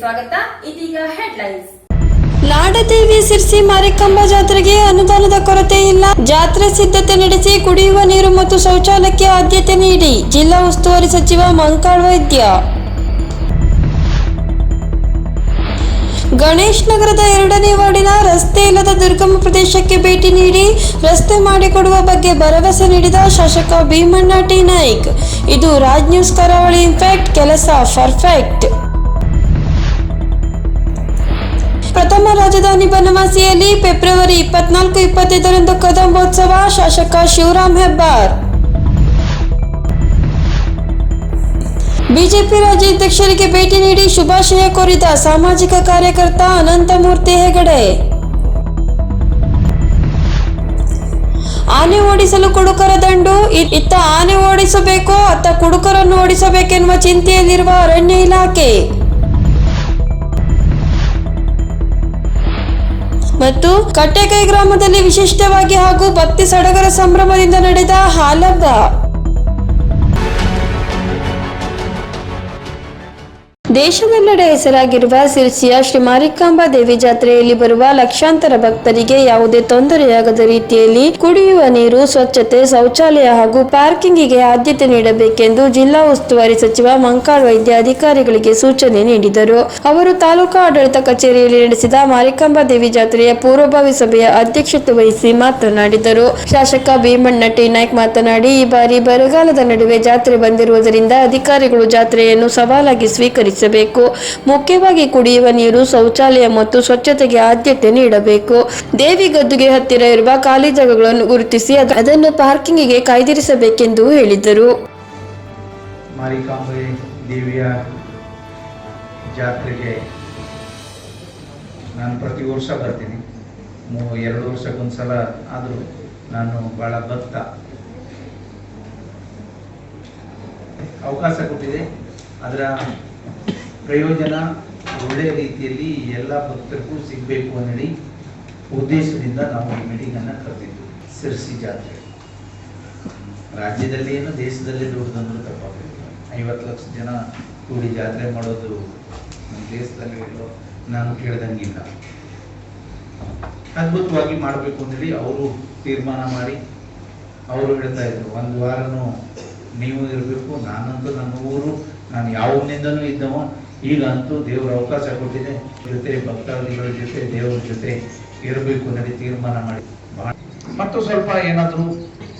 ಸ್ವಾಗತ. ಇದೀಗ ನಾಡದೇವಿ ಸಿರ್ಸಿ ಮಾರಿಕಂಬ ಜಾತ್ರೆಗೆ ಅನುದಾನದ ಕೊರತೆ ಇಲ್ಲ. ಜಾತ್ರೆ ಸಿದ್ಧತೆ ನಡೆಸಿ ಕುಡಿಯುವ ನೀರು ಮತ್ತು ಶೌಚಾಲಯಕ್ಕೆ ಆದ್ಯತೆ ನೀಡಿ. ಜಿಲ್ಲಾ ಉಸ್ತುವಾರಿ ಸಚಿವ ಮಂಕಾಳ್ ವೈದ್ಯ. ಗಣೇಶ್ ನಗರದ ಎರಡನೇ ವಾರ್ಡಿನ ರಸ್ತೆ ಇಲ್ಲದ ದುರ್ಗಮ ಪ್ರದೇಶಕ್ಕೆ ಭೇಟಿ ನೀಡಿ ರಸ್ತೆ ಮಾಡಿಕೊಡುವ ಬಗ್ಗೆ ಭರವಸೆ ನೀಡಿದ ಶಾಸಕ ಭೀಮಣ್ಣ ಟಿ ನಾಯ್ಕ್. ಇದು Raj news Karavali in fact ಕೆಲಸ ಪರ್ಫೆಕ್ಟ್. ಪ್ರಥಮ ರಾಜಧಾನಿ ಬನವಾಸಿಯಲ್ಲಿ ಫೆಬ್ರವರಿ ಇಪ್ಪತ್ನಾಲ್ಕು, ಇಪ್ಪತ್ತೈದರಂದು ಕದಂಬೋತ್ಸವ, ಶಾಸಕ ಶಿವರಾಮ್ ಹೆಬ್ಬಾರ್. ಬಿಜೆಪಿ ರಾಜ್ಯಾಧ್ಯಕ್ಷರಿಗೆ ಭೇಟಿ ನೀಡಿ ಶುಭಾಶಯ ಕೋರಿದ ಸಾಮಾಜಿಕ ಕಾರ್ಯಕರ್ತ ಅನಂತಮೂರ್ತಿ ಹೆಗಡೆ. ಆನೆ ಓಡಿಸಲು ಕುಡುಕರ ದಂಡು ಇತ್ತ ಆನೆ ಓಡಿಸಬೇಕೋ, ಅತ್ತ ಕುಡುಕರನ್ನು ಓಡಿಸಬೇಕೆನ್ನುವ ಚಿಂತೆಯಲ್ಲಿರುವ ಅರಣ್ಯ ಇಲಾಖೆ. ಮತ್ತು ಕಟ್ಟೆಕೈ ಗ್ರಾಮದಲ್ಲಿ ವಿಶಿಷ್ಟವಾಗಿ ಹಾಗೂ ಭಕ್ತಿ ಸಡಗರ ಸಂಭ್ರಮದಿಂದ ನಡೆದ ಹಾಲಬ್ಬ. ದೇಶದೆಲ್ಲೆಡೆ ಹೆಸರಾಗಿರುವ ಸಿರ್ಸಿಯ ಶ್ರೀ ಮಾರಿಕಾಂಬಾ ದೇವಿ ಜಾತ್ರೆಯಲ್ಲಿ ಬರುವ ಲಕ್ಷಾಂತರ ಭಕ್ತರಿಗೆ ಯಾವುದೇ ತೊಂದರೆಯಾಗದ ರೀತಿಯಲ್ಲಿ ಕುಡಿಯುವ ನೀರು, ಸ್ವಚ್ಛತೆ, ಶೌಚಾಲಯ ಹಾಗೂ ಪಾರ್ಕಿಂಗಿಗೆ ಆದ್ಯತೆ ನೀಡಬೇಕೆಂದು ಜಿಲ್ಲಾ ಉಸ್ತುವಾರಿ ಸಚಿವ ಮಂಕಾಳ್ ವೈದ್ಯ ಅಧಿಕಾರಿಗಳಿಗೆ ಸೂಚನೆ ನೀಡಿದರು. ಅವರು ತಾಲೂಕಾ ಆಡಳಿತ ಕಚೇರಿಯಲ್ಲಿ ನಡೆಸಿದ ಮಾರಿಕಾಂಬಾ ದೇವಿ ಜಾತ್ರೆಯ ಪೂರ್ವಭಾವಿ ಸಭೆಯ ಅಧ್ಯಕ್ಷತೆ ವಹಿಸಿ ಮಾತನಾಡಿದರು. ಶಾಸಕ ಭೀಮಣ್ಣ ಟಿ ನಾಯ್ಕ್ ಮಾತನಾಡಿ, ಈ ಬಾರಿ ಬರಗಾಲದ ನಡುವೆ ಜಾತ್ರೆ ಬಂದಿರುವುದರಿಂದ ಅಧಿಕಾರಿಗಳು ಜಾತ್ರೆಯನ್ನು ಸವಾಲಾಗಿ ಸ್ವೀಕರಿಸಬೇಕು ಮುಖ್ಯವಾಗಿ ಕುಡಿಯುವ ನೀರು, ಶೌಚಾಲಯ ಮತ್ತು ಸ್ವಚ್ಛತೆಗೆ ಆದ್ಯತೆ ನೀಡಬೇಕು. ದೇವಿ ಗದ್ದುಗೆ ಹತ್ತಿರ ಇರುವ ಖಾಲಿ ಜಾಗಗಳನ್ನು ಗುರುತಿಸಿ ಅದ- ಅದನ್ನು ಪಾರ್ಕಿಂಗಿಗೆ ಕಾಯ್ದಿರಿಸಬೇಕೆಂದು ಹೇಳಿದರು. ಮಾರಿಕಾಂಬೆ ದೇವಿಯ ನಾನು ಪ್ರತಿ ವರ್ಷ ಬರ್ತೀನಿ. ಎರಡು ವರ್ಷಕ್ಕೊಂದ್ಸಲ ಆದರೂ ನಾನು ಭಾಳ ಭಕ್ತ. ಅವಕಾಶ ಕೊಟ್ಟಿದೆ. ಅದರ ಪ್ರಯೋಜನ ಒಳ್ಳೆಯ ರೀತಿಯಲ್ಲಿ ಎಲ್ಲ ಭಕ್ತರಿಗೂ ಸಿಗಬೇಕು ಅನ್ನಿ ಉದ್ದೇಶದಿಂದ ನಾವು ಈ ಮೀಟಿಂಗನ್ನು ಕರೆದಿದ್ದು ಸಿರ್ಸಿ ಜಾತ್ರೆ. ರಾಜ್ಯದಲ್ಲಿ ಏನು, ದೇಶದಲ್ಲಿ ದೊಡ್ಡದಂದ್ರೂ ತಪ್ಪಾಗಲಿಲ್ಲ ಐವತ್ತು ಲಕ್ಷ ಜನ ಕೂಡಿ ಜಾತ್ರೆ ಮಾಡೋದು ನಮ್ಮ ದೇಶದಲ್ಲಿ ಎಲ್ಲೋ ನಾನು ಕೇಳ್ದಂಗಿಲ್ಲ. ಅದ್ಭುತವಾಗಿ ಮಾಡಬೇಕು ಅಂತೇಳಿ ಅವರು ತೀರ್ಮಾನ ಮಾಡಿ, ಅವರು ಹೇಳ್ತಾ ಇದ್ರು, ಒಂದು ವಾರನೂ ನೀವು ಇರಬೇಕು, ನಾನಂತೂ ನನ್ನ ಊರು, ನಾನು ಯಾವನಿಂದನೂ ಇದ್ದವ ಈಗ ಅಂತೂ ದೇವರ ಅವಕಾಶ ಕೊಟ್ಟಿದೆ. ಜೊತೆ ಭಕ್ತಾದಿಗಳ ಜೊತೆ ದೇವರ ಜೊತೆ ಇರಬೇಕು ಅನ್ನೋದು ತೀರ್ಮಾನ ಮಾಡಿ. ಮತ್ತು ಸ್ವಲ್ಪ ಏನಾದರೂ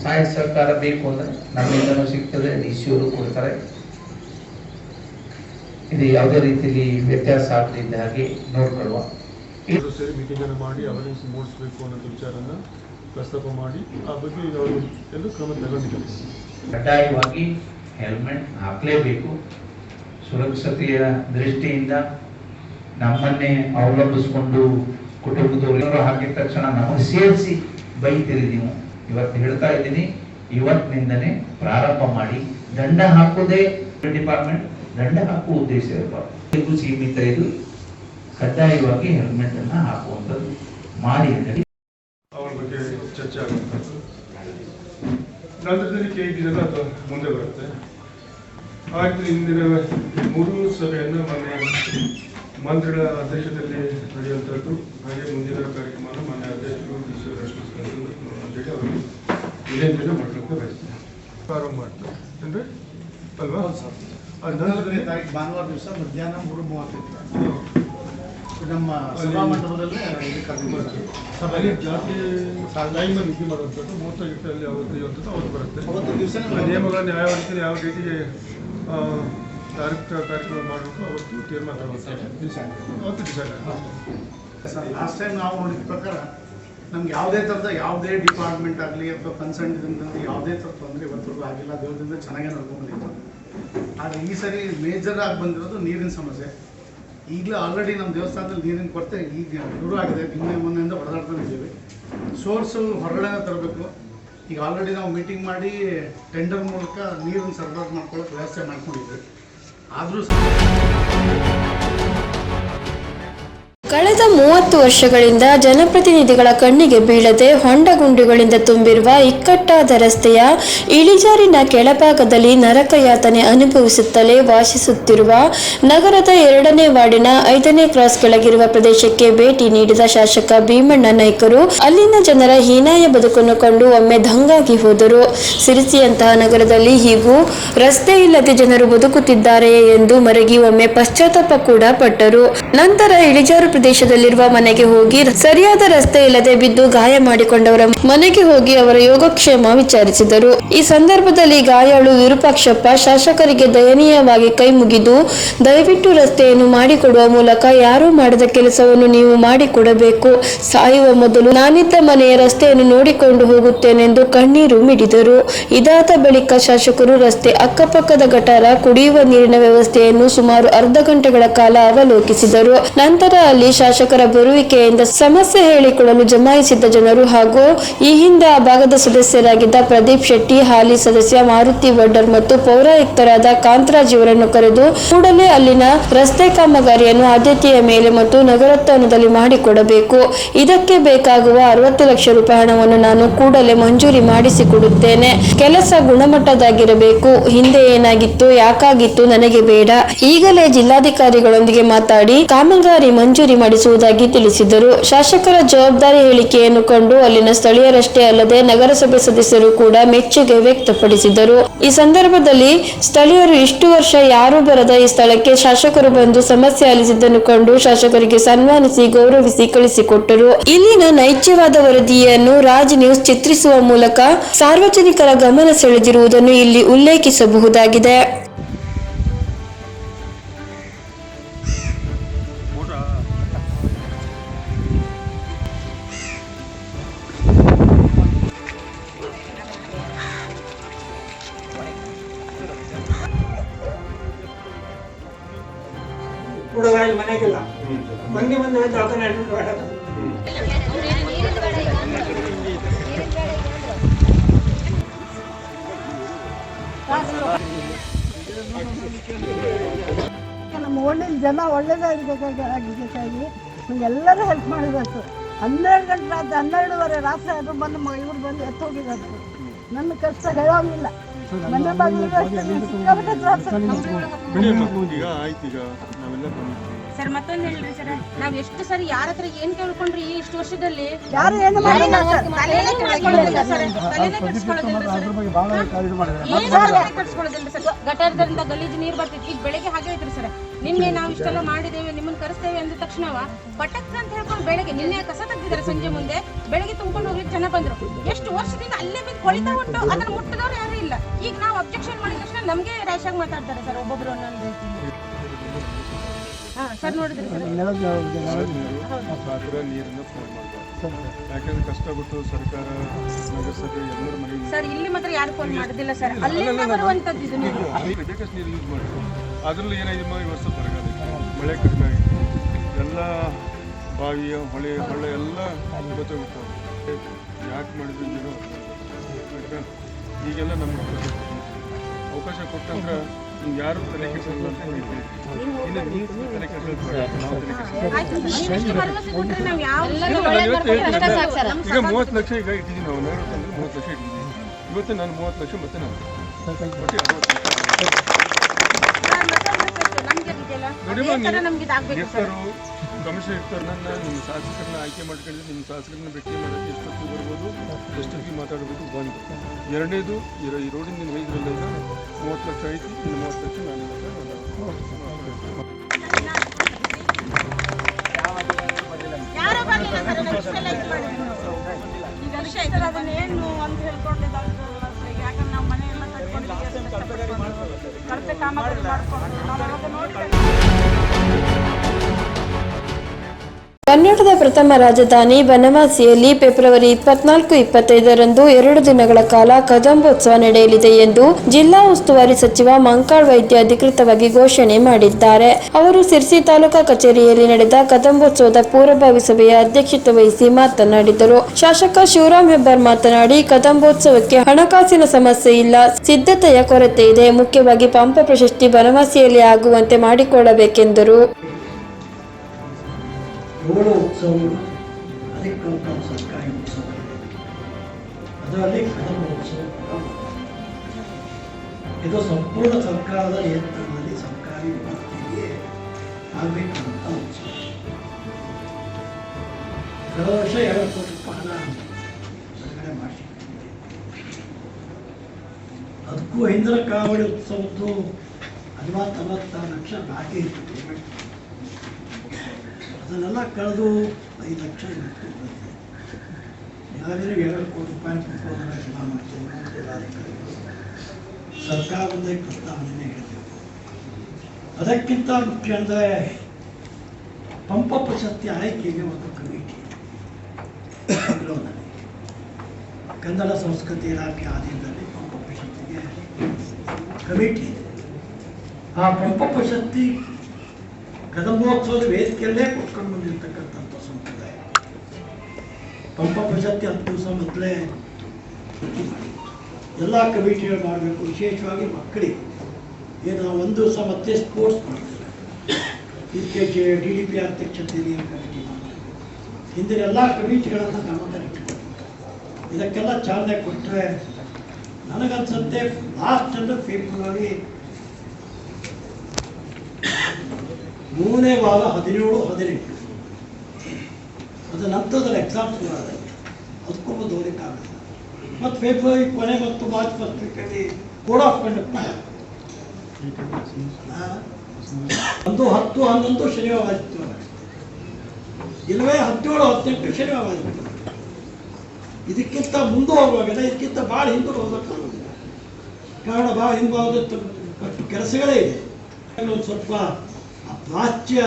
ಸಹಾಯ ಸಹಕಾರ ಬೇಕು ಅಂದರೆ ನಮ್ಮಿಂದನೂ ಸಿಗ್ತದೆ ಡಿ ಸಿ ಅವರು ಕೊಡ್ತಾರೆ. ಇದು ಯಾವುದೇ ರೀತಿಯಲ್ಲಿ ವ್ಯತ್ಯಾಸ ಆಗದಿದ್ದ ಹಾಗೆ ನೋಡ್ಕೊಳ್ಳುವ. ಸೇರಿ ಮಾಡಿ ಅವೇರ್ನೆಸ್ ಮೂಡಿಸಬೇಕು ಅನ್ನೋ ವಿಚಾರನ ಪ್ರಸ್ತಾಪ ಮಾಡಿ ಆ ಬಗ್ಗೆ ಅವರು ಎಲ್ಲ ಕ್ರಮ ತಗೊಂಡಿದ್ದಾರೆ. ಕಡ್ಡಾಯವಾಗಿ ಹೆಲ್ಮೆಟ್ ಹಾಕಲೇಬೇಕು. ಸುರಕ್ಷತೆಯ ದೃಷ್ಟಿಯಿಂದ ನಮ್ಮನ್ನೇ ಅವಲಂಬಿಸಿಕೊಂಡು ಕುಟುಂಬದವರು ಹಾಕಿದ ತಕ್ಷಣ ನಮಗೆ ಸೇರಿಸಿ ಬೈತೀರಿ ನೀವು. ಇವತ್ತು ಹೇಳ್ತಾ ಇದ್ದೀನಿ ಇವತ್ತಿನಿಂದನೇ ಪ್ರಾರಂಭ ಮಾಡಿ, ದಂಡ ಹಾಕೋದೇ ಡಿಪಾರ್ಟ್ಮೆಂಟ್, ದಂಡ ಹಾಕುವ ಉದ್ದೇಶ ಇರಬಾರ್ದು. ಸೀಮಿತ ಇದು, ಕಡ್ಡಾಯವಾಗಿ ಹೆಲ್ಮೆಟ್ ಅನ್ನ ಹಾಕುವಂಥದ್ದು ಮಾಡಿ ಅವರ ಬಗ್ಗೆ ಚರ್ಚೆ ಆಗುತ್ತೆ. ನಂತರದಲ್ಲಿ ಮುಂದೆ ಬರುತ್ತೆ. ಹಾಗೆ ಇಂದಿನ ಮೂರು ಸಭೆಯನ್ನು ಮಾನ್ಯ ಮಂತ್ರಿಗಳ ಅಧ್ಯಕ್ಷತೆಯಲ್ಲಿ ನಡೆಯುವಂಥದ್ದು ಹಾಗೆ ಮುಂದಿನ ಕಾರ್ಯಕ್ರಮವನ್ನು ಮಾನ್ಯ ಅಧ್ಯಕ್ಷರು ಅಂತೇಳಿ ಅವರಿಗೆ ವಿನಂತಿಯನ್ನು ಮಾಡ್ಲಿಕ್ಕೆ ಬಯಸ್ತೇನೆ. ಪ್ರಾರಂಭ ಮಾಡ್ತಾರೆ ಅಂದರೆ ಅಲ್ವಾ? ಸರ್. ನಂತರದಲ್ಲಿ ತಾರೀಕು ಭಾನುವಾರ ದಿವಸ ಮಧ್ಯಾಹ್ನ ಮೂರು ಮೂವತ್ತೈದು. ನಮ್ಮ ಸಭಾ ಮಂಟಪದಲ್ಲಿ. ಅಲ್ಲಿ ಜಾತಿ ಸಾಧಾರಣ ಮಿತಿ ಮಾಡುವಂಥದ್ದು ಮೂವತ್ತೈದರಲ್ಲಿ ಅವತ್ತು ಇವತ್ತು ಅವತ್ತು ಬರುತ್ತೆ. ನಿಯಮಗಳನ್ನು ಯಾವ ರೀತಿ ಯಾವ ರೀತಿಗೆ ಆ, ತಾರೀಕು ಕಾರ್ಯಕ್ರಮ ಮಾಡಬೇಕು ಅವತ್ತು ತೀರ್ಮಾನ ಅವತ್ತು ಡಿಸೈಡ್ ಸರ್ ಲಾಸ್ಟ್ ಟೈಮ್ ನಾವು ನೋಡಿದ ಪ್ರಕಾರ ನಮ್ಗೆ ಯಾವುದೇ ಥರದ ಯಾವುದೇ ಡಿಪಾರ್ಟ್ಮೆಂಟ್ ಆಗಲಿ ಅಥವಾ ಕನ್ಸರ್ನ್ ಇದ್ದಂಥ ಯಾವುದೇ ಥರ ತೊಂದರೆ ಇವತ್ತರೆಗೂ ಆಗಿಲ್ಲ. ದೇವರಿಂದ ಚೆನ್ನಾಗೇ ನಡ್ಕೊಂಡ್ಬಂದಿತ್ತು ಆದರೆ ಈ ಸರಿ ಮೇಜರ್ ಆಗಿ ಬಂದಿರೋದು ನೀರಿನ ಸಮಸ್ಯೆ. ಈಗಲೂ ಆಲ್ರೆಡಿ ನಮ್ಮ ದೇವಸ್ಥಾನದಲ್ಲಿ ನೀರಿನ ಕೊರತೆ ಈಗ ಶುರು ಆಗಿದೆ. ನಿನ್ನೆ ಮೊನ್ನೆಯಿಂದ ಹೊಡೆದಾಡ್ತಾ ಇದ್ದೀವಿ. ಸೋರ್ಸು ಹೊರಗಡೆ ತರಬೇಕು. ಈಗ ಆಲ್ರೆಡಿ ನಾವು ಮೀಟಿಂಗ್ ಮಾಡಿ ಟೆಂಡರ್ ಮೂಲಕ ನೀರನ್ನು ಸರಬರಾಜು ಮಾಡ್ಕೊಳ್ಳೋಕೆ ವ್ಯವಸ್ಥೆ ಮಾಡ್ಕೊಂಡಿದ್ವಿ. ಆದರೂ ಸಹ ಕಳೆದ ಮೂವತ್ತು ವರ್ಷಗಳಿಂದ ಜನಪ್ರತಿನಿಧಿಗಳ ಕಣ್ಣಿಗೆ ಬೀಳದೆ ಹೊಂಡಗುಂಡಿಗಳಿಂದ ತುಂಬಿರುವ ಇಕ್ಕಟ್ಟಾದ ರಸ್ತೆಯ ಇಳಿಜಾರಿನ ಕೆಳಭಾಗದಲ್ಲಿ ನರಕ ಯಾತನೆ ಅನುಭವಿಸುತ್ತಲೇ ವಾಸಿಸುತ್ತಿರುವ ನಗರದ ಎರಡನೇ ವಾರ್ಡಿನ ಐದನೇ ಕ್ರಾಸ್ ಕೆಳಗಿರುವ ಪ್ರದೇಶಕ್ಕೆ ಭೇಟಿ ನೀಡಿದ ಶಾಸಕ ಭೀಮಣ್ಣ ನಾಯ್ಕರು, ಅಲ್ಲಿನ ಜನರ ಹೀನಾಯ ಬದುಕನ್ನು ಕಂಡು ಒಮ್ಮೆ ದಂಗಾಗಿ ಹೋದರು. ಸಿರಿಸಿಯಂತಹ ನಗರದಲ್ಲಿ ಹೀಗೂ ರಸ್ತೆ ಇಲ್ಲದೆ ಜನರು ಬದುಕುತ್ತಿದ್ದಾರೆಯೇ ಎಂದು ಮರಗಿ ಒಮ್ಮೆ ಪಶ್ಚಾತ್ತಾಪ ಕೂಡ ಪಟ್ಟರು. ನಂತರ ಇಳಿಜಾರು ಪ್ರದೇಶದಲ್ಲಿರುವ ಮನೆಗೆ ಹೋಗಿ ಸರಿಯಾದ ರಸ್ತೆ ಇಲ್ಲದೆ ಬಿದ್ದು ಗಾಯ ಮಾಡಿಕೊಂಡವರ ಮನೆಗೆ ಹೋಗಿ ಅವರ ಯೋಗಕ್ಷೇಮ ವಿಚಾರಿಸಿದರು. ಈ ಸಂದರ್ಭದಲ್ಲಿ ಗಾಯಾಳು ವಿರೂಪಾಕ್ಷಪ್ಪ ಶಾಸಕರಿಗೆ ದಯನೀಯವಾಗಿ ಕೈ ಮುಗಿದು, ದಯವಿಟ್ಟು ರಸ್ತೆಯನ್ನು ಮಾಡಿಕೊಡುವ ಮೂಲಕ ಯಾರು ಮಾಡದ ಕೆಲಸವನ್ನು ನೀವು ಮಾಡಿಕೊಡಬೇಕು. ಸಾಯುವ ಮೊದಲು ನಾನಿದ್ದ ಮನೆಯ ರಸ್ತೆಯನ್ನು ನೋಡಿಕೊಂಡು ಹೋಗುತ್ತೇನೆಂದು ಕಣ್ಣೀರು ಮಿಡಿದರು. ಇದಾದ ಬಳಿಕ ಶಾಸಕರು ರಸ್ತೆ ಅಕ್ಕಪಕ್ಕದ ಗಟಾರ ಕುಡಿಯುವ ನೀರಿನ ವ್ಯವಸ್ಥೆಯನ್ನು ಸುಮಾರು ಅರ್ಧ ಗಂಟೆಗಳ ಕಾಲ ಅವಲೋಕಿಸಿದರು. ನಂತರ ಅಲ್ಲಿ ಶಾಸಕರ ಬರುವಿಕೆಯಿಂದ ಸಮಸ್ಯೆ ಹೇಳಿಕೊಳ್ಳಲು ಜಮಾಯಿಸಿದ್ದ ಜನರು ಹಾಗೂ ಈ ಹಿಂದೆ ಆ ಭಾಗದ ಸದಸ್ಯರಾಗಿದ್ದ ಪ್ರದೀಪ್ ಶೆಟ್ಟಿ, ಹಾಲಿ ಸದಸ್ಯ ಮಾರುತಿ ವಡ್ಡರ್ ಮತ್ತು ಪೌರಾಯುಕ್ತರಾದ ಕಾಂತರಾಜ್ ಇವರನ್ನು ಕರೆದು ಕೂಡಲೇ ಅಲ್ಲಿನ ರಸ್ತೆ ಕಾಮಗಾರಿಯನ್ನು ಆದ್ಯತೆಯ ಮೇಲೆ ಮತ್ತು ನಗರೋತ್ಥಾನದಲ್ಲಿ ಮಾಡಿಕೊಡಬೇಕು. ಇದಕ್ಕೆ ಬೇಕಾಗುವ ಅರವತ್ತು ಲಕ್ಷ ರೂಪಾಯಿ ಹಣವನ್ನು ನಾನು ಕೂಡಲೇ ಮಂಜೂರಿ ಮಾಡಿಸಿಕೊಡುತ್ತೇನೆ. ಕೆಲಸ ಗುಣಮಟ್ಟದಾಗಿರಬೇಕು. ಹಿಂದೆ ಏನಾಗಿತ್ತು, ಯಾಕಾಗಿತ್ತು ನನಗೆ ಬೇಡ. ಈಗಲೇ ಜಿಲ್ಲಾಧಿಕಾರಿಗಳೊಂದಿಗೆ ಮಾತಾಡಿ ಕಾಮಗಾರಿ ಮಂಜೂರಿ ಮಾಡಿಸುವುದಾಗಿ ತಿಳಿಸಿದರು. ಶಾಸಕರ ಜವಾಬ್ದಾರಿ ಹೇಳಿಕೆಯನ್ನು ಕಂಡು ಅಲ್ಲಿನ ಸ್ಥಳೀಯರಷ್ಟೇ ಅಲ್ಲದೆ ನಗರಸಭೆ ಸದಸ್ಯರು ಕೂಡ ಮೆಚ್ಚುಗೆ ವ್ಯಕ್ತಪಡಿಸಿದರು. ಈ ಸಂದರ್ಭದಲ್ಲಿ ಸ್ಥಳೀಯರು ಇಷ್ಟು ವರ್ಷ ಯಾರೂ ಬರದ ಈ ಸ್ಥಳಕ್ಕೆ ಶಾಸಕರು ಬಂದು ಸಮಸ್ಯೆ ಆಲಿಸಿದ್ದನ್ನು ಕಂಡು ಶಾಸಕರಿಗೆ ಸನ್ಮಾನಿಸಿ, ಗೌರವಿಸಿ ಕಳಿಸಿಕೊಟ್ಟರು. ಇಲ್ಲಿನ ನೈಜವಾದ ವರದಿಯನ್ನು ರಾಜ್ ನ್ಯೂಸ್ ಚಿತ್ರಿಸುವ ಮೂಲಕ ಸಾರ್ವಜನಿಕರ ಗಮನ ಸೆಳೆದಿರುವುದನ್ನು ಇಲ್ಲಿ ಉಲ್ಲೇಖಿಸಬಹುದಾಗಿದೆ. ನಮ್ಮ ಓಣಿನ ಜನ ಒಳ್ಳೇದಾಗಿರ್ಬೇಕಾಗಿ ಎಲ್ಲರೂ ಹೆಲ್ಪ್ ಮಾಡಬೇಕು. ಹನ್ನೆರಡು ಗಂಟೆ ರಾತ್ರಿ ಹನ್ನೆರಡುವರೆ ರಾತ್ರಿ ಆದರೂ ಬಂದು ಮಗ ಇವ್ರು ಬಂದು ಎತ್ತು ಹೋಗಿರೋದು ನನ್ನ ಕಷ್ಟ ಹೇಳೋಂಗಿಲ್ಲ. ಮನೆ ಬಾಗಿಲಿಗೆ ಅಷ್ಟೇ ಸಿಕ್ಕಾಪಟ್ಟೆ ತ್ರಾಸ. ಈಗ ಆಯ್ತು ಈಗ ನಾವೆಲ್ಲ ಬಂದಿದ್ದೀವಿ. ಸರ್ ಮತ್ತೊಂದು ಹೇಳ್ರಿ ಸರ್. ನಾವ್ ಎಷ್ಟು ಸರಿ ಯಾರ ಹತ್ರ ಏನ್ ಕೇಳ್ಕೊಂಡ್ರಿ ಈ ಇಷ್ಟು ವರ್ಷದಲ್ಲಿ? ಯಾರು ಏನು ಮಾಡಿಲ್ಲ ಸರ್. ತಲೆನೇ ಕೆಡ್ಸ್ಕೊಳ್ಳೋದಿಲ್ಲ ಸರ್. ಗಟಾರದಿಂದ ಗಲೀಜು ನೀರು ಬರ್ತೈತಿ ಈಗ ಬೆಳಗ್ಗೆ ಹಾಗೆ ಐತ್ರಿ ಸರ್. ನಿನ್ನೆ ನಾವು ಇಷ್ಟೆಲ್ಲ ಮಾಡಿದ್ದೇವೆ ನಿಮ್ಮನ್ನ ಕರೆಸ್ತೇವೆ ಅಂದ ತಕ್ಷಣವ ಪಟಕ್ ಅಂತ ಹೇಳ್ಕೊಂಡು ಬೆಳಗ್ಗೆ ನಿನ್ನೆ ಕಸ ತೆಗ್ದಿದ್ದಾರೆ ಸಂಜೆ ಮುಂದೆ. ಬೆಳಗ್ಗೆ ತುಂಬ್ಕೊಂಡು ಹೋಗ್ಲಿಕ್ಕೆ ಜನ ಬಂದ್ರು. ಎಷ್ಟು ವರ್ಷದಿಂದ ಅಲ್ಲೇ ಬಿದ್ದು ಕೊಳಿತಾ ಉಂಟು ಅದನ್ನ ಮುಟ್ಟದವ್ರು ಯಾರು ಇಲ್ಲ. ಈಗ ನಾವು ಅಬ್ಜೆಕ್ಷನ್ ಮಾಡಿದ ತಕ್ಷಣ ನಮ್ಗೆ ರ್ಯಾಶ್ ಆಗಿ ಮಾತಾಡ್ತಾರೆ ಸರ್ ಒಬ್ಬೊಬ್ರು ಒಂದೊಂದು ರೀತಿಯಲ್ಲಿ ಹಾ ಸರ್ ನೋಡಿದ್ರಿ ಸರ್. ನೀರನ್ನು ಯಾಕಂದ್ರೆ ಕಷ್ಟಪಟ್ಟು ಸರ್ಕಾರ ನಗರಸಭೆ ಎಲ್ಲರ ಮನೆಗೆ ಸರ್ ಇಲ್ಲಿ ಮಾತ್ರ ಯಾರು ಫೋನ್ ಮಾಡೋದಿಲ್ಲ ಸರ್. ಅಲ್ಲಿಂದ ಬರುವಂತದ್ದು ಇದು ನೀರು ಬೇಕಷ್ಟು ನೀರು ಯೂಸ್ ಮಾಡ್ತೀವಿ. ಅದರಲ್ಲಿ ಏನಾಗಿದೆ ಈ ವರ್ಷ ಬರಗಾಲ ಮಳೆ ಕಡಿಮೆ ಆಗಿದೆ. ಎಲ್ಲ ಬಾವಿಯ ಹೊಳೆ ಹೊಳೆ ಎಲ್ಲ ಗೊತ್ತಾಗುತ್ತೆ ಯಾಕೆ ಮಾಡಿದ್ರು ನೀರು? ಈಗೆಲ್ಲ ನಮ್ಗೆ ಅವಕಾಶ ಕೊಟ್ಟಂದ್ರೆ ಯಾರು ತಲೆ ಕೆಡಿಸಲ್ಲ ಅಂತ ಹೇಳ್ತೀವಿ ಇನ್ನು ನೀವು ತಲೆ ನಾವು ಹೇಳ್ತೀನಿ ಈಗ ಮೂವತ್ತು ಲಕ್ಷ ಈಗ ಇಟ್ಟಿದ್ದೀನಿ ನಾವು. ಮೂವತ್ತು ಲಕ್ಷ ಇಟ್ಟಿದ್ದೀನಿ. ಇವತ್ತು ನಾನು ಮೂವತ್ತು ಲಕ್ಷ ಮತ್ತೆ ನಾನು ನೋಡಿ ಅರವತ್ತು ಕಮಿಷನ್ ಇರ್ತಾರನ್ನ ನಿಮ್ಮ ಶಾಸಕರನ್ನ ಆಯ್ಕೆ ಮಾಡ್ಕೊಂಡಿದ್ರೆ ನಿಮ್ಮ ಶಾಸಕರನ್ನ ಭೇಟಿ ಮಾಡೋಕ್ಕೆ ಎಷ್ಟೊತ್ತಿಗೆ ಬರ್ಬೋದು? ಎಷ್ಟೊತ್ತಿಗೆ ಮಾತಾಡಬೇಕು ಬಂದು. ಎರಡನೇದು, ಈ ರೋಡಿನ ನಿಮ್ಮ ಐದರಲ್ಲಿ ಮೂವತ್ತು ಲಕ್ಷ ಐತಿ. ಇನ್ನು ಮೂವತ್ತು ಲಕ್ಷ ನಾನು ಏನು ಕಾಮಗಾರಿ ಮಾಡ್ಕೊಂಡು. ನಾವು ಅವಾಗ ನೋಡ್ತೇವೆ ಕನ್ನಡದ ಪ್ರಥಮ ರಾಜಧಾನಿ ಬನವಾಸಿಯಲ್ಲಿ ಫೆಬ್ರವರಿ ಇಪ್ಪತ್ನಾಲ್ಕು, ಇಪ್ಪತ್ತೈದರಂದು ಎರಡು ದಿನಗಳ ಕಾಲ ಕದಂಬೋತ್ಸವ ನಡೆಯಲಿದೆ ಎಂದು ಜಿಲ್ಲಾ ಉಸ್ತುವಾರಿ ಸಚಿವ ಮಂಕಾಳ್ ವೈದ್ಯ ಅಧಿಕೃತವಾಗಿ ಘೋಷಣೆ ಮಾಡಿದ್ದಾರೆ. ಅವರು ಸಿರ್ಸಿ ತಾಲೂಕಾ ಕಚೇರಿಯಲ್ಲಿ ನಡೆದ ಕದಂಬೋತ್ಸವದ ಪೂರ್ವಭಾವಿ ಸಭೆಯ ಅಧ್ಯಕ್ಷತೆ ವಹಿಸಿ ಮಾತನಾಡಿದರು. ಶಾಸಕ ಶಿವರಾಮ್ ಹೆಬ್ಬಾರ್ ಮಾತನಾಡಿ, ಕದಂಬೋತ್ಸವಕ್ಕೆ ಹಣಕಾಸಿನ ಸಮಸ್ಯೆ ಇಲ್ಲ, ಸಿದ್ಧತೆಯ ಕೊರತೆ ಇದೆ, ಮುಖ್ಯವಾಗಿ ಪಂಪ ಪ್ರಶಸ್ತಿ ಬನವಾಸಿಯಲ್ಲಿ ಆಗುವಂತೆ ಮಾಡಿಕೊಳ್ಳಬೇಕೆಂದರು. ಏಳು ಉತ್ಸವಗಳು ಅದಕ್ಕೆ ನಾವು ಸರ್ಕಾರಿ ಉತ್ಸವ ಅದರಲ್ಲಿ ಕದಮ ಉತ್ಸವ ಕೂಡ ಒಂದು. ಇದು ಸಂಪೂರ್ಣ ಸರ್ಕಾರದ ನಿಯಂತ್ರಣದಲ್ಲಿ ಸರ್ಕಾರಿ ವ್ಯಾಪ್ತಿಗೆ ಆಗಬೇಕಂತ ಉತ್ಸವ ಕಳೆದ ವರ್ಷ ಎರಡು ಕೋಟಿ ರೂಪಾಯಿ ಹಣ ಬಿಡುಗಡೆ ಮಾಡಿಸಿದ್ದೀವಿ ಅದಕ್ಕೂ ಹಿಂದಿನ ಕಾವಡಿ ಉತ್ಸವದ್ದು ಐವತ್ತು ಅರವತ್ತಾರು ಲಕ್ಷ ಬಾಕಿ ಇತ್ತು ಪೇಮೆಂಟ್ ಅದನ್ನೆಲ್ಲ ಕಳೆದು ಐದು ಲಕ್ಷ ಇಟ್ಟು ಬಂದಿದೆ. ಈಗಾಗಲೇ ಎರಡು ಕೋಟಿ ರೂಪಾಯಿ ಕೊಟ್ಟು ಜಮಾ ಮಾಡ್ತೀವಿ ಸರ್ಕಾರದಿಂದ ಪ್ರಸ್ತಾವನೆ ಹೇಳಬೇಕು ಅದಕ್ಕಿಂತ ಮುಖ್ಯ ಅಂದರೆ ಪಂಪ ಪ್ರಶಸ್ತಿ ಆಯ್ಕೆಗೆ ಒಂದು ಕಮಿಟಿ ಬೆಂಗಳೂರಿನಲ್ಲಿ. ಕನ್ನಡ ಸಂಸ್ಕೃತಿ ಇಲಾಖೆ ಆಧೀನದಲ್ಲಿ ಪಂಪ ಪ್ರಶಸ್ತಿಗೆ ಕಮಿಟಿ ಇದೆ. ಆ ಪಂಪ ಪ್ರಶಸ್ತಿ ಕದಂಬೋತ್ಸವದ ವೇದಿಕೆಯಲ್ಲೇ ಕೊಟ್ಕೊಂಡು ಬಂದಿರತಕ್ಕಂಥ ಸಂಪ್ರದಾಯ. ಪಂಪ ಪ್ರಶಸ್ತಿ ಹತ್ತು ದಿವಸ ಮೊದಲೇ ಎಲ್ಲ ಕಮಿಟಿಗಳು ಮಾಡಬೇಕು. ವಿಶೇಷವಾಗಿ ಮಕ್ಕಳಿಗೆ. ಏನು ನಾವು ಒಂದು ದಿವಸ ಮತ್ತೆ ಸ್ಪೋರ್ಟ್ಸ್ ಮಾಡ್ತೇವೆ. ಇದಕ್ಕೆ ಡಿ ಡಿ ಪಿ ಅಧ್ಯಕ್ಷತೆಯಲ್ಲಿ ಕಮಿಟಿ ಮಾಡ್ತೇವೆ. ಹಿಂದಿನ ಎಲ್ಲ ಕಮಿಟಿಗಳನ್ನು ಗಮನದಲ್ಲಿ ಇಟ್ಕೊಂಡು ಇದಕ್ಕೆಲ್ಲ ಚಾಲನೆ ಕೊಟ್ಟರೆ ನನಗನ್ಸುತ್ತೆ ಲಾಸ್ಟ್ ಅಂದರೆ ಫೆಬ್ರವರಿ ಮೂರನೇ ವಾರ ಹದಿನೇಳು, ಹದಿನೆಂಟು. ಅದು ನಂತರದ ಎಕ್ಸಾಮ್ಸ್ ಮಾಡಿದೆ ಆದಾಗ ಅದಕ್ಕೂ ಹೋಗಲಿಕ್ಕಾಗಲ್ಲ ಮತ್ತು ಫೆಬ್ರವರಿ ಕೊನೆ ಮತ್ತು ಮಾರ್ಚ್ ಪತ್ರಿಕೆಯಲ್ಲಿ ಕೋಡ್ ಆಫ್ ಕಂಡಕ್ಟ್ ಮಾಡಿ. ಒಂದು ಹತ್ತು, ಹನ್ನೊಂದು ಶನಿವಾರ ಇತ್ತು ಇಲ್ಲವೇ ಹದಿನೇಳು, ಹದಿನೆಂಟು ಶನಿವಾರ ಇತ್ತು ಇದಕ್ಕಿಂತ ಮುಂದೆ ಹೋಗುವಾಗಲ್ಲ ಇದಕ್ಕಿಂತ ಭಾಳ ಹಿಂದೆ ಹೋಗೋಕ್ಕಾಗೋದಿಲ್ಲ ಕಾರಣ ಭಾಳ ಹಿಂದೆ ಹೋಗೋದು ಕೆಲಸಗಳೇ ಇದೆ. ಒಂದು ಸ್ವಲ್ಪ ಪ್ರಾಚ್ಯ.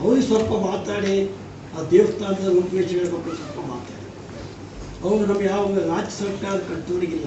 ಅವ್ರಿಗೆ ಸ್ವಲ್ಪ ಮಾತಾಡಿ, ಆ ದೇವಸ್ಥಾನದ ರೂಪೇಶ್ವರ ಬಗ್ಗೆ ಸ್ವಲ್ಪ ಮಾತಾಡಿ. ಅವನು ನಮ್ಗೆ ಯಾವ ರಾಜ್ಯ ಸರ್ಕಾರ ಕಟ್ಟೋರಿಗಿಲ್ಲ.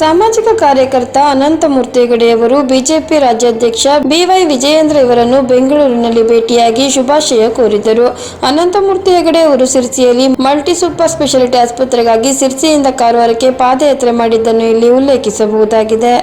ಸಾಮಾಜಿಕ ಕಾರ್ಯಕರ್ತ ಅನಂತಮೂರ್ತಿ ಹೆಗಡೆಯವರು ಬಿಜೆಪಿ ರಾಜ್ಯಾಧ್ಯಕ್ಷ ಬಿವೈ ವಿಜಯೇಂದ್ರ ಇವರನ್ನು ಬೆಂಗಳೂರಿನಲ್ಲಿ ಭೇಟಿಯಾಗಿ ಶುಭಾಶಯ ಕೋರಿದರು. ಅನಂತಮೂರ್ತಿ ಹೆಗಡೆ ಅವರು ಸಿರ್ಸಿಯಲ್ಲಿ ಮಲ್ಟಿ ಸೂಪರ್ ಸ್ಪೆಷಾಲಿಟಿ ಆಸ್ಪತ್ರೆಗಾಗಿ ಸಿರ್ಸಿಯಿಂದ ಕಾರವಾರಕ್ಕೆ ಪಾದಯಾತ್ರೆ ಮಾಡಿದ್ದನ್ನು ಇಲ್ಲಿ ಉಲ್ಲೇಖಿಸಬಹುದಾಗಿದೆ.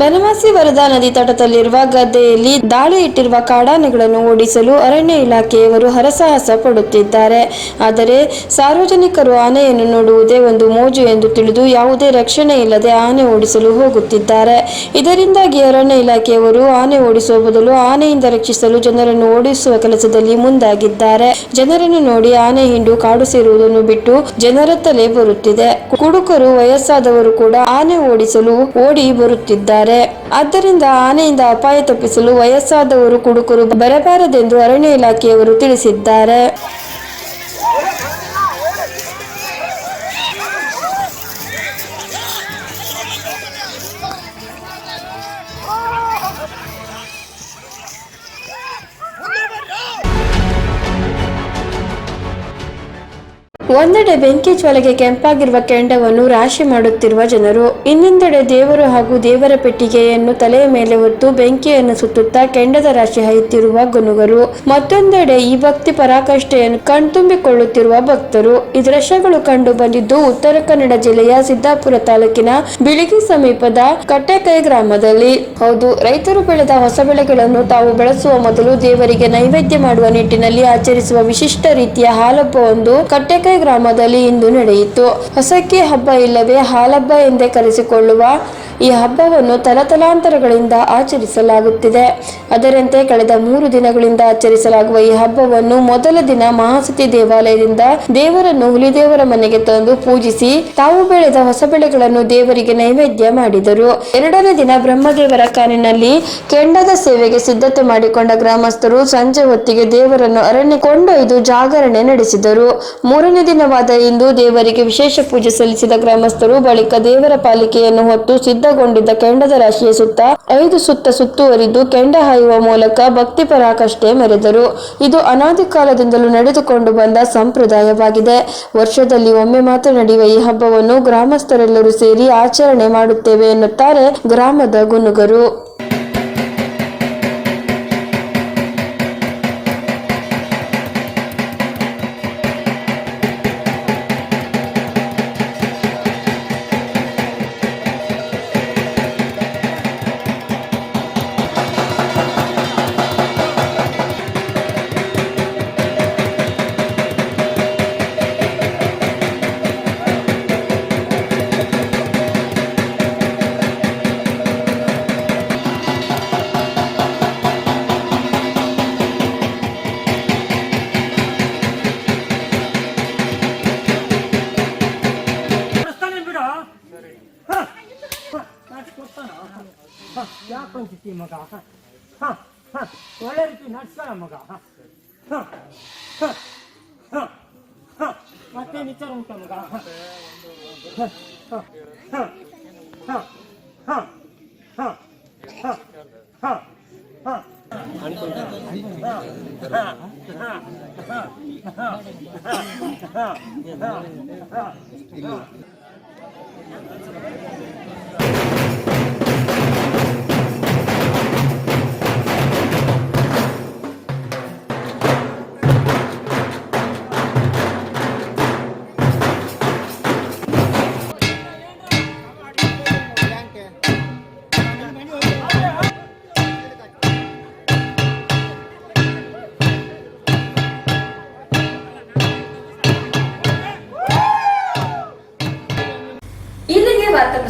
ಬನವಾಸಿ ವರದಾ ನದಿ ತಟದಲ್ಲಿರುವ ಗದ್ದೆಯಲ್ಲಿ ದಾಳಿ ಇಟ್ಟಿರುವ ಕಾಡಾನೆಗಳನ್ನು ಓಡಿಸಲು ಅರಣ್ಯ ಇಲಾಖೆಯವರು ಹರಸಾಹಸ ಪಡುತ್ತಿದ್ದಾರೆ. ಆದರೆ ಸಾರ್ವಜನಿಕರು ಆನೆಯನ್ನು ನೋಡುವುದೇ ಒಂದು ಮೋಜು ಎಂದು ತಿಳಿದು ಯಾವುದೇ ರಕ್ಷಣೆ ಇಲ್ಲದೆ ಆನೆ ಓಡಿಸಲು ಹೋಗುತ್ತಿದ್ದಾರೆ. ಇದರಿಂದಾಗಿ ಅರಣ್ಯ ಇಲಾಖೆಯವರು ಆನೆ ಓಡಿಸುವ ಬದಲು ಆನೆಯಿಂದ ರಕ್ಷಿಸಲು ಜನರನ್ನು ಓಡಿಸುವ ಕೆಲಸದಲ್ಲಿ ಮುಂದಾಗಿದ್ದಾರೆ. ಜನರನ್ನು ನೋಡಿ ಆನೆ ಹಿಂಡು ಕಾಡು ಸೇರುವುದನ್ನು ಬಿಟ್ಟು ಜನರತ್ತಲೇ ಬರುತ್ತಿದೆ. ಕುಡುಕರು ವಯಸ್ಸಾದವರು ಕೂಡ ಆನೆ ಓಡಿಸಲು ಓಡಿ ಬರುತ್ತಿದ್ದಾರೆ. ಆದ್ದರಿಂದ ಆನೆಯಿಂದ ಅಪಾಯ ತಪ್ಪಿಸಲು ವಯಸ್ಸಾದವರು ಕುಡುಕರು ಬರಬಾರದೆಂದು ಅರಣ್ಯ ಇಲಾಖೆಯವರು ತಿಳಿಸಿದ್ದಾರೆ. ಒಂದೆಡೆ ಬೆಂಕಿ ಜ್ವಾಲೆಗೆ ಕೆಂಪಾಗಿರುವ ಕೆಂಡವನ್ನು ರಾಶಿ ಮಾಡುತ್ತಿರುವ ಜನರು, ಇನ್ನೊಂದೆಡೆ ದೇವರು ಹಾಗೂ ದೇವರ ಪೆಟ್ಟಿಗೆಯನ್ನು ತಲೆಯ ಮೇಲೆ ಹೊತ್ತು ಬೆಂಕಿಯನ್ನು ಸುತ್ತುತ್ತಾ ಕೆಂಡದ ರಾಶಿ ಹಾಯುತ್ತಿರುವ ಗುನುಗರು, ಮತ್ತೊಂದೆಡೆ ಈ ಭಕ್ತಿ ಪರಾಕಾಷ್ಠೆಯನ್ನು ಕಣ್ತುಂಬಿಕೊಳ್ಳುತ್ತಿರುವ ಭಕ್ತರು. ಈ ದೃಶ್ಯಗಳು ಕಂಡು ಬಂದಿದ್ದು, ಉತ್ತರ ಕನ್ನಡ ಜಿಲ್ಲೆಯ ಸಿದ್ದಾಪುರ ತಾಲೂಕಿನ ಬಿಳಿಗಿ ಸಮೀಪದ ಕಟ್ಟೆಕೈ ಗ್ರಾಮದಲ್ಲಿ. ಹೌದು, ರೈತರು ಬೆಳೆದ ಹೊಸ ಬೆಳೆಗಳನ್ನು ತಾವು ಬೆಳೆಸುವ ಮೊದಲು ದೇವರಿಗೆ ನೈವೇದ್ಯ ಮಾಡುವ ನಿಟ್ಟಿನಲ್ಲಿ ಆಚರಿಸುವ ವಿಶಿಷ್ಟ ರೀತಿಯ ಹಾಲಬ್ಬವೊಂದು ಕಟ್ಟೆಕೈ ಗ್ರಾಮದಲ್ಲಿ ಇಂದು ನಡೆಯಿತು. ಹೊಸಕ್ಕಿ ಹಬ್ಬ ಇಲ್ಲವೇ ಹಾಲಬ್ಬ ಎಂದೇ ಕರೆಸಿಕೊಳ್ಳುವ ಈ ಹಬ್ಬವನ್ನು ತಲತಲಾಂತರಗಳಿಂದ ಆಚರಿಸಲಾಗುತ್ತಿದೆ. ಅದರಂತೆ ಕಳೆದ ಮೂರು ದಿನಗಳಿಂದ ಆಚರಿಸಲಾಗುವ ಈ ಹಬ್ಬವನ್ನು ಮೊದಲ ದಿನ ಮಹಾಸತಿ ದೇವಾಲಯದಿಂದ ದೇವರನ್ನು ಹುಲಿದೇವರ ಮನೆಗೆ ತಂದು ಪೂಜಿಸಿ ತಾವು ಬೆಳೆದ ಹೊಸ ಬೆಳೆಗಳನ್ನು ದೇವರಿಗೆ ನೈವೇದ್ಯ ಮಾಡಿದರು. ಎರಡನೇ ದಿನ ಬ್ರಹ್ಮದೇವರ ಕಾನಿನಲ್ಲಿ ಕೆಂಡದ ಸೇವೆಗೆ ಸಿದ್ಧತೆ ಮಾಡಿಕೊಂಡ ಗ್ರಾಮಸ್ಥರು ಸಂಜೆ ಹೊತ್ತಿಗೆ ದೇವರನ್ನು ಅರಣ್ಯ ಕೊಂಡೊಯ್ದು ಜಾಗರಣೆ ನಡೆಸಿದರು. ಮೂರನೇ ದಿನವಾದ ಇಂದು ದೇವರಿಗೆ ವಿಶೇಷ ಪೂಜೆ ಸಲ್ಲಿಸಿದ ಗ್ರಾಮಸ್ಥರು ಬಳಿಕ ದೇವರ ಪಾಲಿಕೆಯನ್ನು ಹೊತ್ತು ಸಿದ್ಧಗೊಂಡಿದ್ದ ಕೆಂಡದ ರಾಶಿಯ ಸುತ್ತ ಐದು ಸುತ್ತ ಸುತ್ತುವರಿದು ಕೆಂಡ ಹಾಯುವ ಮೂಲಕ ಭಕ್ತಿ ಪರಾಕಷ್ಟೆ ಮೆರೆದರು. ಇದು ಅನಾದಿ ಕಾಲದಿಂದಲೂ ನಡೆದುಕೊಂಡು ಬಂದ ಸಂಪ್ರದಾಯವಾಗಿದೆ. ವರ್ಷದಲ್ಲಿ ಒಮ್ಮೆ ಮಾತ್ರ ನಡೆಯುವ ಈ ಹಬ್ಬವನ್ನು ಗ್ರಾಮಸ್ಥರೆಲ್ಲರೂ ಸೇರಿ ಆಚರಣೆ ಮಾಡುತ್ತೇವೆ ಎನ್ನುತ್ತಾರೆ ಗ್ರಾಮದ ಗುನುಗರು. ಯಾಕ್ ಅಂಜಿತಿ ಮಗ ಹ, ಹ, ಹ, ಒಳ್ಳೆ ರೀತಿ ನಡ್ಸ್ತಾನ ಮಗ ಹ, ಹ, ಹ, ಹ, ಹ, ಮತ್ತೇನ್ ವಿಚಾರ ಉಂಟ ಮಗ ಹ, ಹ, ಹ, ಹ, ಹ, ಹ, ಹ, ಹ, ಹ, ಹ. ಇಲ್ಲಿಗೆ ವಾರ್ತಾ